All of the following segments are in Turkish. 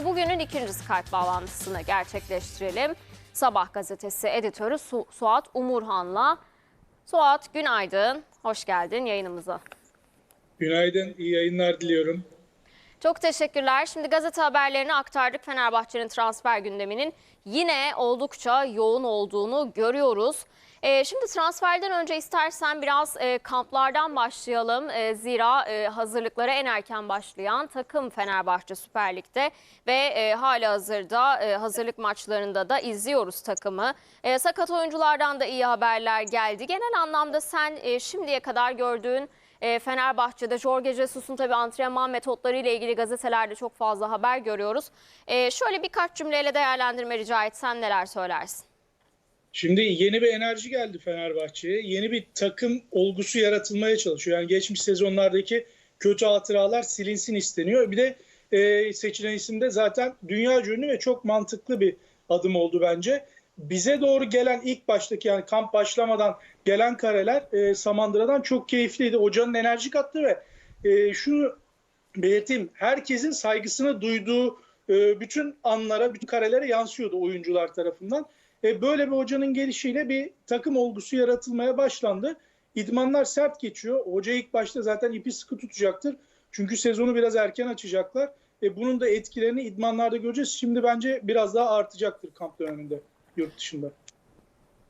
Şimdi bugünün ikinci Skype bağlantısını gerçekleştirelim. Sabah gazetesi editörü Su- Suat Umurhan'la. Suat günaydın, hoş geldin yayınımıza. Günaydın, iyi yayınlar diliyorum. Çok teşekkürler. Şimdi gazete haberlerini aktardık. Fenerbahçe'nin transfer gündeminin yine oldukça yoğun olduğunu görüyoruz. Ee, şimdi transferden önce istersen biraz e, kamplardan başlayalım. E, zira e, hazırlıklara en erken başlayan takım Fenerbahçe Süper Lig'de ve e, hala hazırda e, hazırlık maçlarında da izliyoruz takımı. E, sakat oyunculardan da iyi haberler geldi. Genel anlamda sen e, şimdiye kadar gördüğün e, Fenerbahçe'de Jorge Jesus'un tabii antrenman metotları ile ilgili gazetelerde çok fazla haber görüyoruz. E, şöyle birkaç cümleyle değerlendirme rica etsen neler söylersin? Şimdi yeni bir enerji geldi Fenerbahçe'ye. Yeni bir takım olgusu yaratılmaya çalışıyor. Yani geçmiş sezonlardaki kötü hatıralar silinsin isteniyor. Bir de e, seçilen isim de zaten dünya ünlü ve çok mantıklı bir adım oldu bence. Bize doğru gelen ilk baştaki yani kamp başlamadan gelen kareler e, Samandıra'dan çok keyifliydi. Hocanın enerji kattığı ve e, şunu belirteyim. Herkesin saygısını duyduğu e, bütün anlara, bütün karelere yansıyordu oyuncular tarafından. E, böyle bir hocanın gelişiyle bir takım olgusu yaratılmaya başlandı. İdmanlar sert geçiyor. Hoca ilk başta zaten ipi sıkı tutacaktır. Çünkü sezonu biraz erken açacaklar. E, bunun da etkilerini idmanlarda göreceğiz. Şimdi bence biraz daha artacaktır kamp döneminde yurt dışında.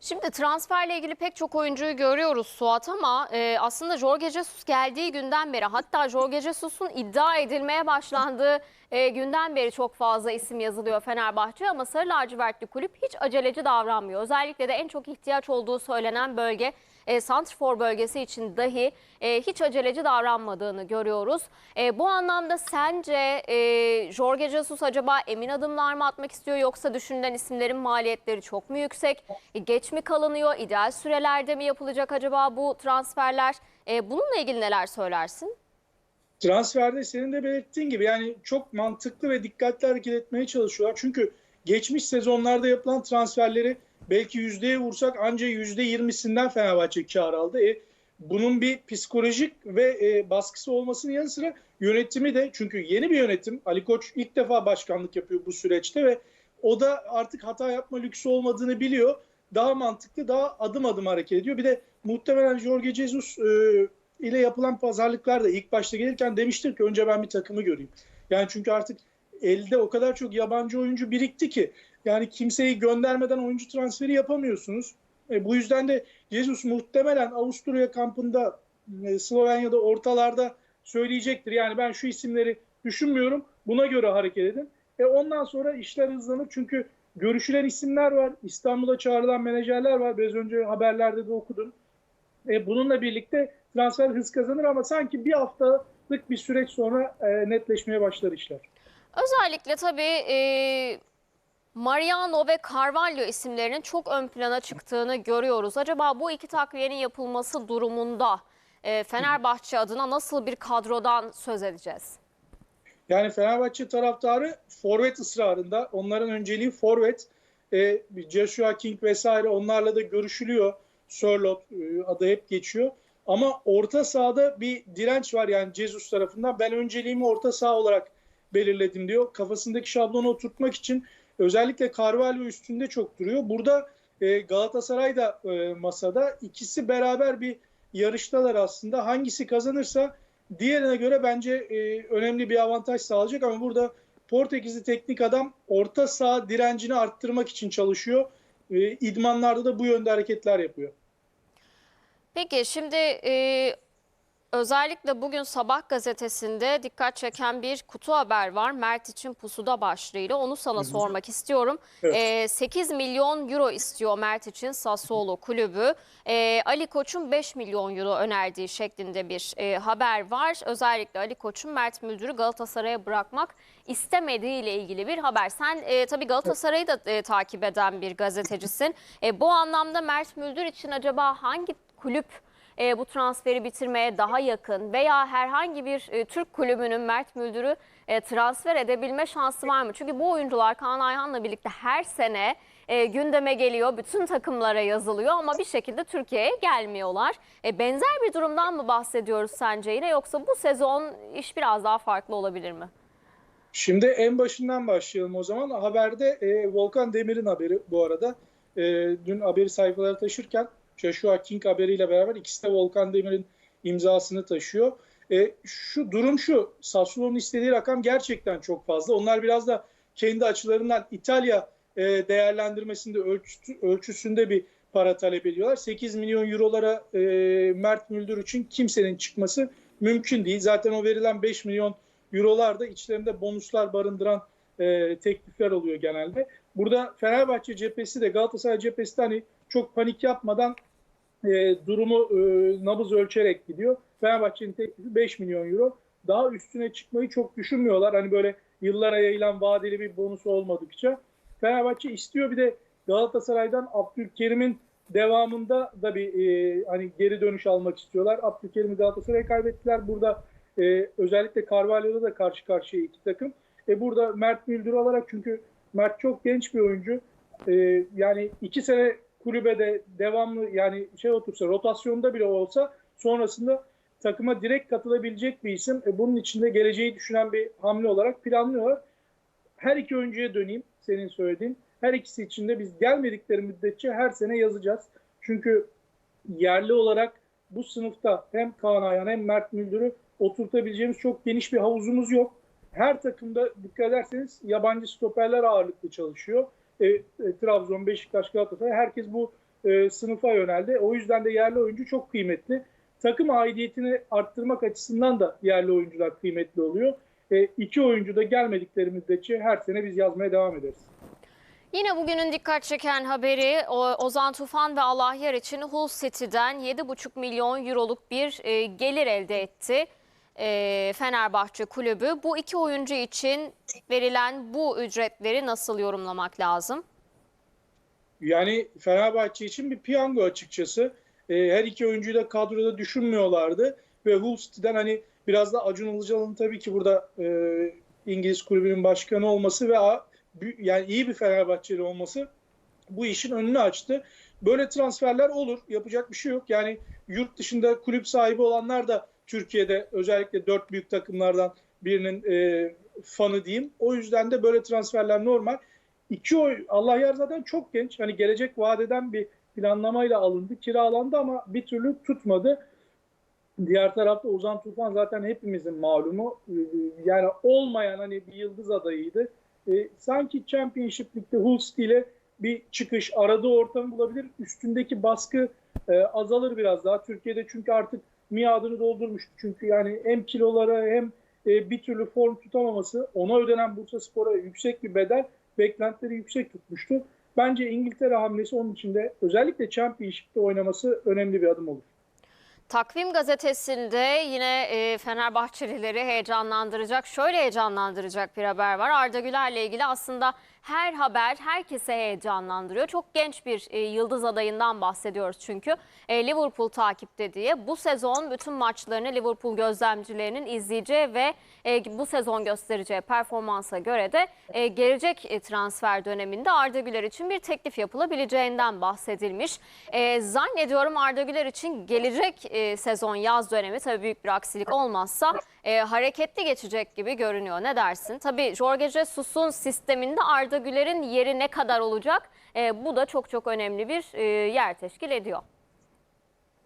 Şimdi transferle ilgili pek çok oyuncuyu görüyoruz Suat ama e, aslında Jorge Jesus geldiği günden beri hatta Jorge Jesus'un iddia edilmeye başlandığı e, günden beri çok fazla isim yazılıyor Fenerbahçe ama Sarı Lacivertli kulüp hiç aceleci davranmıyor. Özellikle de en çok ihtiyaç olduğu söylenen bölge e, Santrfor bölgesi için dahi e, hiç aceleci davranmadığını görüyoruz. E, bu anlamda sence e, Jorge Jesus acaba emin adımlar mı atmak istiyor yoksa düşünülen isimlerin maliyetleri çok mu yüksek? E, geç mi kalınıyor? İdeal sürelerde mi yapılacak acaba bu transferler? E, bununla ilgili neler söylersin? Transferde senin de belirttiğin gibi yani çok mantıklı ve dikkatli hareket etmeye çalışıyorlar. Çünkü geçmiş sezonlarda yapılan transferleri belki yüzdeye vursak ancak yüzde yirmisinden Fenerbahçe kar aldı. E, bunun bir psikolojik ve e, baskısı olmasının yanı sıra yönetimi de çünkü yeni bir yönetim Ali Koç ilk defa başkanlık yapıyor bu süreçte ve o da artık hata yapma lüksü olmadığını biliyor. Daha mantıklı, daha adım adım hareket ediyor. Bir de muhtemelen Jorge Jesus e, ile yapılan pazarlıklarda ilk başta gelirken demiştir ki önce ben bir takımı göreyim. Yani çünkü artık elde o kadar çok yabancı oyuncu birikti ki yani kimseyi göndermeden oyuncu transferi yapamıyorsunuz. E, bu yüzden de Jesus muhtemelen Avusturya kampında e, Slovenya'da ortalarda söyleyecektir. Yani ben şu isimleri düşünmüyorum. Buna göre hareket edin. E, ondan sonra işler hızlanır. Çünkü görüşülen isimler var. İstanbul'a çağrılan menajerler var. Biraz önce haberlerde de okudum. E, bununla birlikte transfer hız kazanır ama sanki bir haftalık bir süreç sonra e, netleşmeye başlar işler. Özellikle tabii e, Mariano ve Carvalho isimlerinin çok ön plana çıktığını görüyoruz. Acaba bu iki takviyenin yapılması durumunda e, Fenerbahçe adına nasıl bir kadrodan söz edeceğiz? Yani Fenerbahçe taraftarı forvet ısrarında. Onların önceliği forvet. E, Joshua King vesaire onlarla da görüşülüyor. Sörlot e, adı hep geçiyor. Ama orta sahada bir direnç var yani Jesus tarafından. Ben önceliğimi orta saha olarak belirledim diyor. Kafasındaki şablonu oturtmak için özellikle Carvalho üstünde çok duruyor. Burada e, Galatasaray da e, masada. İkisi beraber bir yarıştalar aslında. Hangisi kazanırsa diğerine göre bence e, önemli bir avantaj sağlayacak ama burada Portekizli teknik adam orta saha direncini arttırmak için çalışıyor. E, idmanlarda da bu yönde hareketler yapıyor. Peki şimdi e, özellikle bugün Sabah gazetesinde dikkat çeken bir kutu haber var. Mert için pusuda başlığıyla onu sana sormak istiyorum. Evet. E, 8 milyon euro istiyor Mert için Sassuolo kulübü. E, Ali Koç'un 5 milyon euro önerdiği şeklinde bir e, haber var. Özellikle Ali Koç'un Mert Müldür'ü Galatasaray'a bırakmak istemediği ile ilgili bir haber. Sen e, tabii Galatasaray'ı da e, takip eden bir gazetecisin. E, bu anlamda Mert Müldür için acaba hangi kulüp e, bu transferi bitirmeye daha yakın veya herhangi bir e, Türk kulübünün Mert Müldür'ü e, transfer edebilme şansı var mı? Çünkü bu oyuncular Kaan Ayhan'la birlikte her sene e, gündeme geliyor, bütün takımlara yazılıyor ama bir şekilde Türkiye'ye gelmiyorlar. E, benzer bir durumdan mı bahsediyoruz sence yine yoksa bu sezon iş biraz daha farklı olabilir mi? Şimdi en başından başlayalım o zaman. Haberde e, Volkan Demir'in haberi bu arada. E, dün haberi sayfalara taşırken Joshua King haberiyle beraber ikisi de Volkan Demir'in imzasını taşıyor. E, şu durum şu. Sassuolo'nun istediği rakam gerçekten çok fazla. Onlar biraz da kendi açılarından İtalya e, değerlendirmesinde ölçüsü, ölçüsünde bir para talep ediyorlar. 8 milyon eurolara e, Mert Müldür için kimsenin çıkması mümkün değil. Zaten o verilen 5 milyon eurolar da içlerinde bonuslar barındıran e, teklifler oluyor genelde. Burada Fenerbahçe cephesi de Galatasaray cephesi de hani çok panik yapmadan e, durumu e, nabız ölçerek gidiyor. Fenerbahçe'nin teklifi 5 milyon euro. Daha üstüne çıkmayı çok düşünmüyorlar. Hani böyle yıllara yayılan vadeli bir bonusu olmadıkça. Fenerbahçe istiyor bir de Galatasaray'dan Abdülkerim'in devamında da bir e, hani geri dönüş almak istiyorlar. Abdülkerim'i Galatasaray'a kaybettiler. Burada e, özellikle Carvalho'da da karşı karşıya iki takım. E, burada Mert Müldür alarak çünkü Mert çok genç bir oyuncu. E, yani iki sene kulübede devamlı yani şey otursa rotasyonda bile olsa sonrasında takıma direkt katılabilecek bir isim. E, bunun içinde geleceği düşünen bir hamle olarak planlıyorlar. Her iki oyuncuya döneyim senin söylediğin. Her ikisi için de biz gelmedikleri müddetçe her sene yazacağız. Çünkü yerli olarak bu sınıfta hem Kaan Ayhan hem Mert Müldür'ü oturtabileceğimiz çok geniş bir havuzumuz yok. Her takımda dikkat ederseniz yabancı stoperler ağırlıklı çalışıyor. E, e, Trabzon, Beşiktaş, Galatasaray herkes bu e, sınıfa yöneldi. O yüzden de yerli oyuncu çok kıymetli. Takım aidiyetini arttırmak açısından da yerli oyuncular kıymetli oluyor. E, iki oyuncu da gelmedikleri müddetçe her sene biz yazmaya devam ederiz. Yine bugünün dikkat çeken haberi Ozan Tufan ve Allah Yer için Hull City'den 7,5 milyon euroluk bir e, gelir elde etti. E, Fenerbahçe kulübü. Bu iki oyuncu için verilen bu ücretleri nasıl yorumlamak lazım? Yani Fenerbahçe için bir piyango açıkçası. E, her iki oyuncuyu da kadroda düşünmüyorlardı. Ve Hull City'den hani biraz da Acun Ilıcalı'nın tabii ki burada e, İngiliz kulübünün başkanı olması ve yani iyi bir Fenerbahçeli olması bu işin önünü açtı. Böyle transferler olur. Yapacak bir şey yok. Yani yurt dışında kulüp sahibi olanlar da Türkiye'de özellikle dört büyük takımlardan birinin e, fanı diyeyim. O yüzden de böyle transferler normal. İki oy Allah yer zaten çok genç. Hani gelecek vadeden bir planlamayla alındı, kiralandı ama bir türlü tutmadı. Diğer tarafta Ozan Tufan zaten hepimizin malumu. Ee, Yani olmayan hani bir yıldız adayıydı. Ee, sanki Championship Lig'de Hull City ile bir çıkış, aradığı ortamı bulabilir. Üstündeki baskı e, azalır biraz daha. Türkiye'de çünkü artık miadını doldurmuştu. Çünkü yani hem kilolara hem e, bir türlü form tutamaması, ona ödenen Bursa Spor'a yüksek bir bedel, beklentileri yüksek tutmuştu. Bence İngiltere hamlesi onun için de özellikle Championship'te oynaması önemli bir adım olur. Takvim gazetesinde yine e, Fenerbahçelileri heyecanlandıracak, şöyle heyecanlandıracak bir haber var. Arda Güler'le ilgili aslında her haber herkese heyecanlandırıyor. Çok genç bir e, yıldız adayından bahsediyoruz çünkü. E, Liverpool takipte diye bu sezon bütün maçlarını Liverpool gözlemcilerinin izleyeceği ve e, bu sezon göstereceği performansa göre de e, gelecek e, transfer döneminde Arda Güler için bir teklif yapılabileceğinden bahsedilmiş. E, zannediyorum Arda Güler için gelecek e, sezon yaz dönemi tabii büyük bir aksilik olmazsa e, hareketli geçecek gibi görünüyor. Ne dersin? Tabii Jorge Jesus'un sisteminde Arda Güler'in yeri ne kadar olacak? E, bu da çok çok önemli bir e, yer teşkil ediyor.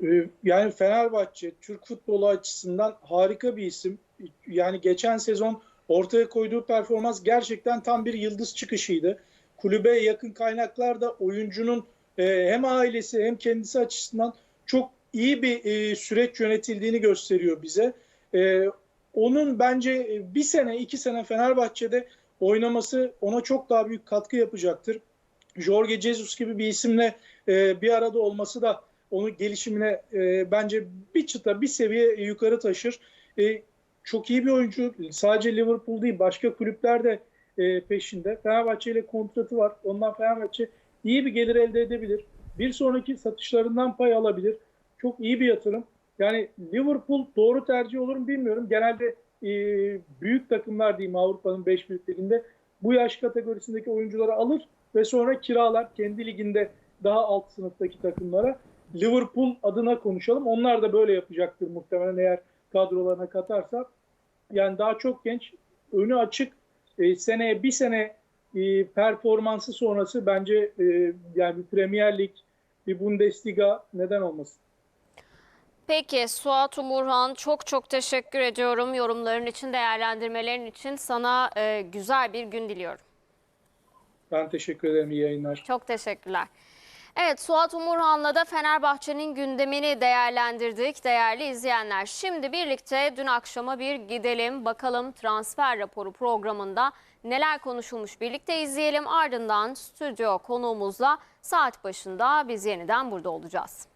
Ee, Yani Fenerbahçe Türk futbolu açısından harika bir isim. Yani geçen sezon ortaya koyduğu performans gerçekten tam bir yıldız çıkışıydı. Kulübe yakın kaynaklar da oyuncunun e, hem ailesi hem kendisi açısından çok iyi bir e, süreç yönetildiğini gösteriyor bize. E, Onun bence e, bir sene iki sene Fenerbahçe'de oynaması ona çok daha büyük katkı yapacaktır. Jorge Jesus gibi bir isimle e, bir arada olması da onun gelişimine e, bence bir çıta, bir seviye yukarı taşır. E, çok iyi bir oyuncu. Sadece Liverpool değil, başka kulüpler de e, peşinde. Fenerbahçe ile kontratı var. Ondan Fenerbahçe iyi bir gelir elde edebilir. Bir sonraki satışlarından pay alabilir. Çok iyi bir yatırım. Yani Liverpool doğru tercih olur mu bilmiyorum. Genelde e, büyük takımlar diyeyim Avrupa'nın 5 büyük liginde bu yaş kategorisindeki oyuncuları alır ve sonra kiralar kendi liginde daha alt sınıftaki takımlara. Liverpool adına konuşalım. Onlar da böyle yapacaktır muhtemelen eğer kadrolarına katarsa. Yani daha çok genç, önü açık e, seneye bir sene e, performansı sonrası bence e, yani bir Premier Lig, bir Bundesliga neden olmasın? Peki Suat Umurhan çok çok teşekkür ediyorum yorumların için, değerlendirmelerin için. Sana e, güzel bir gün diliyorum. Ben teşekkür ederim. İyi yayınlar. Çok teşekkürler. Evet Suat Umurhan'la da Fenerbahçe'nin gündemini değerlendirdik değerli izleyenler. Şimdi birlikte dün akşama bir gidelim bakalım transfer raporu programında neler konuşulmuş birlikte izleyelim. Ardından stüdyo konuğumuzla saat başında biz yeniden burada olacağız.